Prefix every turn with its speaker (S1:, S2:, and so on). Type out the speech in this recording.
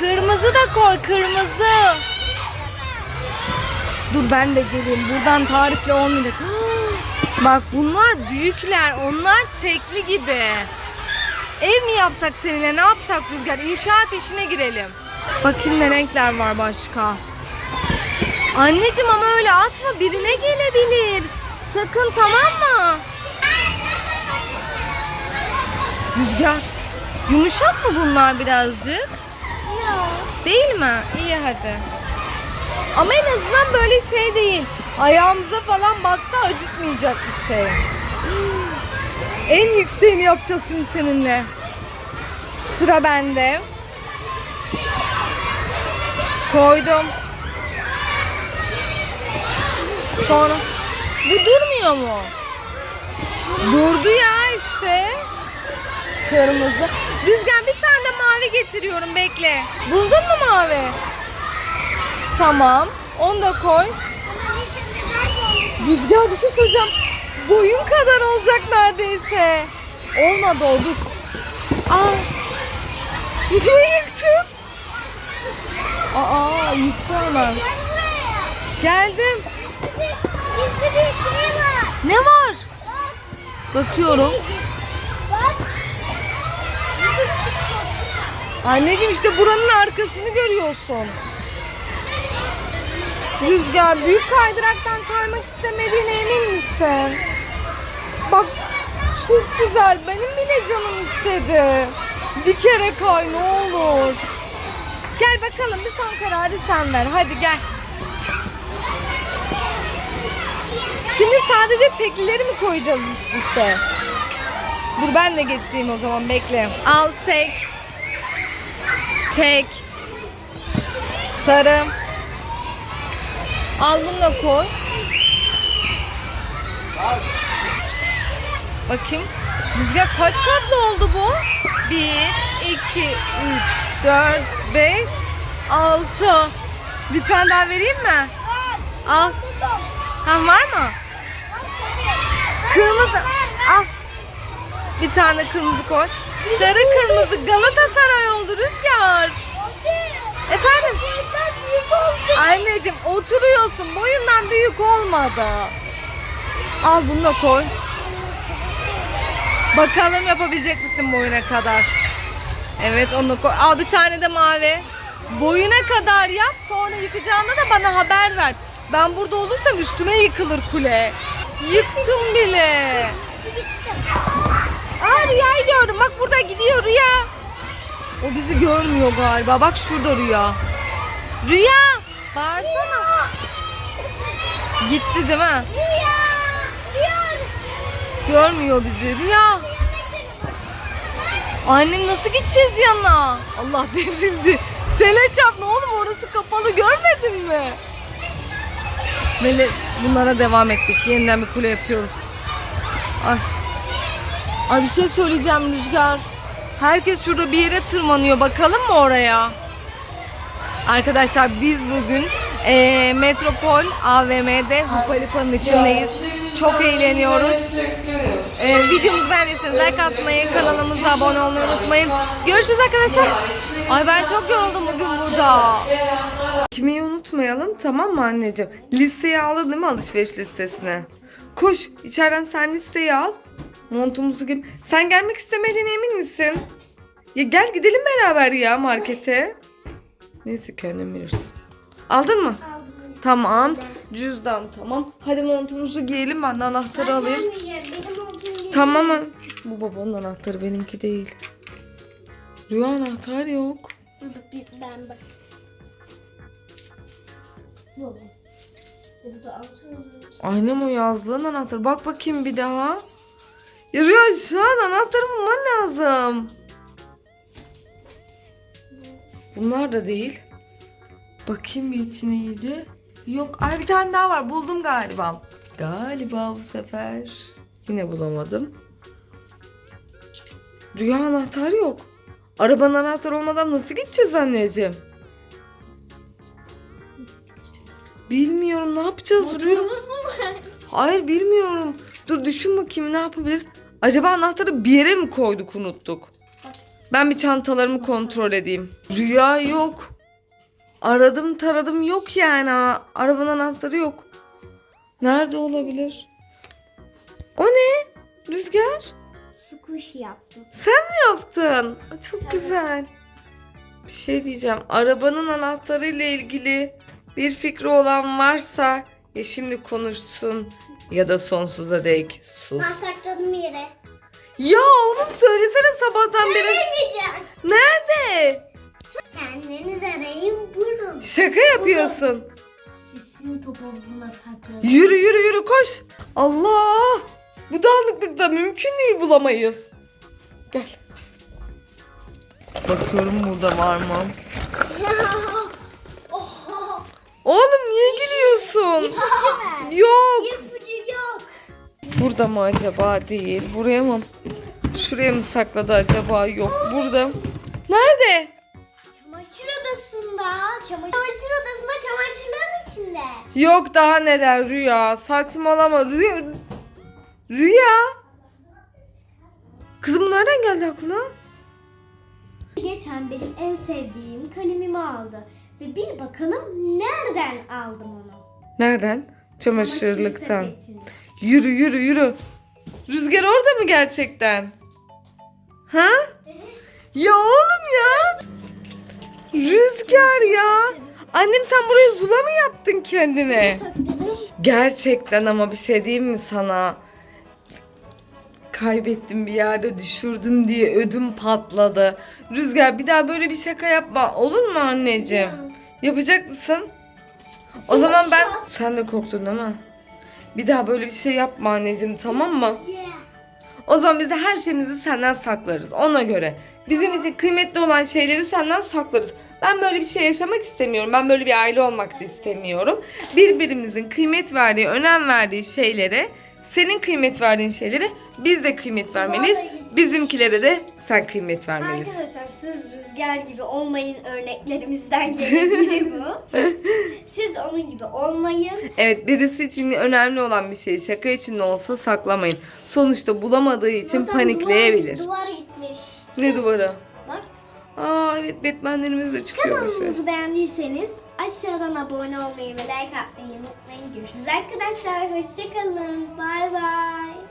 S1: Kırmızı da koy kırmızı. Dur ben de geleyim. Buradan tarifle olmayacak. Bak bunlar büyükler. Onlar tekli gibi. Ev mi yapsak seninle ne yapsak Rüzgar? İnşaat işine girelim. Bakayım ne renkler var başka. Anneciğim ama öyle atma birine gelebilir. Sakın tamam mı? Rüzgar. Yumuşak mı bunlar birazcık? Değil mi? İyi hadi. Ama en azından böyle şey değil. Ayağımıza falan batsa acıtmayacak bir şey. En yükseğini yapacağız şimdi seninle. Sıra bende. Koydum. Sonra bu durmuyor mu? Durdu ya işte. Kırmızı. Rüzgar bir tane de mavi getiriyorum bekle. Buldun mu mavi? Tamam. Onu da koy. Rüzgar bir şey söyleyeceğim. Boyun kadar olacak neredeyse. Olmadı o dur. Aa. Niye yıktın? Aa yıktı hemen. Geldim.
S2: Gizli bir şey var.
S1: Ne var? Bakıyorum.
S2: Bak. Burada bir şey var.
S1: Anneciğim işte buranın arkasını görüyorsun. Rüzgar büyük kaydıraktan kaymak istemediğine emin misin? Bak çok güzel. Benim bile canım istedi. Bir kere kay ne olur. Gel bakalım bir son kararı sen ver. Hadi gel. Şimdi sadece teklileri mi koyacağız üst üste? Dur ben de getireyim o zaman bekle. Al tek. Tek. Sarı. Al bunu da koy. Bakayım. Rüzgar kaç katlı oldu bu? 1, 2, 3, 4, 5, 6. Bir tane daha vereyim mi? Al. Ha var mı? Kırmızı. Al. Bir tane kırmızı koy. Sarı kırmızı Galatasaray oldu Rüzgar. Efendim? Anneciğim oturuyorsun. Boyundan büyük olmadı. Al bunu da koy. Bakalım yapabilecek misin boyuna kadar? Evet onu koy. Al bir tane de mavi. Boyuna kadar yap. Sonra yıkacağında da bana haber ver. Ben burada olursam üstüme yıkılır kule. Yıktım bile. Aa Rüya'yı gördüm. Bak burada gidiyor Rüya. O bizi görmüyor galiba. Bak şurada Rüya. Rüya! Bağırsana. Gitti değil mi?
S2: Rüya. Rüya.
S1: Görmüyor bizi. Rüya! Annem nasıl gideceğiz yanına? Allah devrildi. Teleçap ne oğlum orası kapalı görmedin mi? Mele bunlara devam ettik. Yeniden bir kule yapıyoruz. Ay. Ay bir şey söyleyeceğim Rüzgar. Herkes şurada bir yere tırmanıyor. Bakalım mı oraya? Arkadaşlar biz bugün eee, Metropol AVM'de Hupalipa'nın içindeyiz. Çok eğleniyoruz. Eee videomuzu beğendiyseniz like atmayı, kanalımıza abone olmayı unutmayın. Görüşürüz arkadaşlar. Ay ben çok yoruldum bugün burada. Kimeyi unutmayalım tamam mı anneciğim? Listeyi aldın değil mi alışveriş listesine? Koş içeriden sen listeyi al. Montumuzu gibi. Sen gelmek istemediğine emin misin? Ya gel gidelim beraber ya markete. Neyse kendin bilirsin. Aldın mı? Tamam. Cüzdan tamam. Hadi montumuzu giyelim ben de anahtarı alayım. Tamam mı? Bu babanın anahtarı benimki değil. Rüya anahtar yok.
S2: Ben bak. Bu. Bu da altı olur.
S1: Aynen o yazdığın anahtar. Bak bakayım bir daha. Ya Rüya şu an anahtarı bulman lazım. Bunlar da değil. Bakayım bir içine iyice. Yok ay bir tane daha var buldum galiba. Galiba bu sefer. Yine bulamadım. Rüya anahtar yok. Arabanın anahtarı olmadan nasıl gideceğiz anneciğim? Bilmiyorum ne yapacağız Rüya?
S2: Motorumuz mu var?
S1: Hayır bilmiyorum. Dur düşün bakayım ne yapabiliriz? Acaba anahtarı bir yere mi koyduk unuttuk? Ben bir çantalarımı kontrol edeyim. Rüya yok. Aradım taradım yok yani. Arabanın anahtarı yok. Nerede olabilir? O ne? Rüzgar?
S2: Squishy yaptım.
S1: Sen mi yaptın? Çok güzel. Bir şey diyeceğim. Arabanın anahtarı ile ilgili bir fikri olan varsa ya şimdi konuşsun ya da sonsuza dek sus.
S2: Ben sakladım yere.
S1: Ya oğlum söylesene sabahtan beri.
S2: Vermeyeceğim.
S1: Nerede?
S2: Kendiniz arayın bulun.
S1: Şaka yapıyorsun.
S2: Kesin top havuzuna sakladım.
S1: Yürü yürü yürü koş. Allah! Bu dağınıklıkta mümkün değil bulamayız. Gel. Bakıyorum burada var mı?
S2: Ver.
S1: Yok.
S2: İpucu yok.
S1: Burada mı acaba değil? Buraya mı? Şuraya mı sakladı acaba? Yok. Burada. Nerede?
S2: Çamaşır odasında. Çamaşır, çamaşır odasında çamaşırların içinde.
S1: Yok daha neler Rüya. Saçmalama. Rüya. Rüya. Kızım nereden geldi aklına?
S2: Geçen benim en sevdiğim kalemimi aldı. Ve bir bakalım nereden aldım onu.
S1: Nereden? Çamaşırlıktan. Yürü yürü yürü. Rüzgar orada mı gerçekten? Ha? Ya oğlum ya. Rüzgar ya. Annem sen buraya zula mı yaptın kendine? Gerçekten ama bir şey diyeyim mi sana? Kaybettim bir yerde düşürdüm diye ödüm patladı. Rüzgar bir daha böyle bir şaka yapma. Olur mu anneciğim? Yapacak mısın? O zaman ben... Sen de korktun değil mi? Bir daha böyle bir şey yapma anneciğim tamam mı? O zaman biz de her şeyimizi senden saklarız. Ona göre. Bizim için kıymetli olan şeyleri senden saklarız. Ben böyle bir şey yaşamak istemiyorum. Ben böyle bir aile olmak da istemiyorum. Birbirimizin kıymet verdiği, önem verdiği şeylere, senin kıymet verdiğin şeylere biz de kıymet vermeliyiz. Bizimkilere de sen kıymet vermelisin.
S2: Arkadaşlar siz rüzgar gibi olmayın örneklerimizden biri bu. Siz onun gibi olmayın.
S1: Evet birisi için önemli olan bir şeyi şaka için de olsa saklamayın. Sonuçta bulamadığı için
S2: Buradan
S1: panikleyebilir.
S2: Duvar, duvar gitmiş.
S1: Ne duvara?
S2: Bak.
S1: Aa evet Batman'lerimiz de çıkıyormuş.
S2: Kanalımızı beğendiyseniz aşağıdan abone olmayı ve like atmayı unutmayın. Görüşürüz arkadaşlar. Hoşçakalın. Bay bay.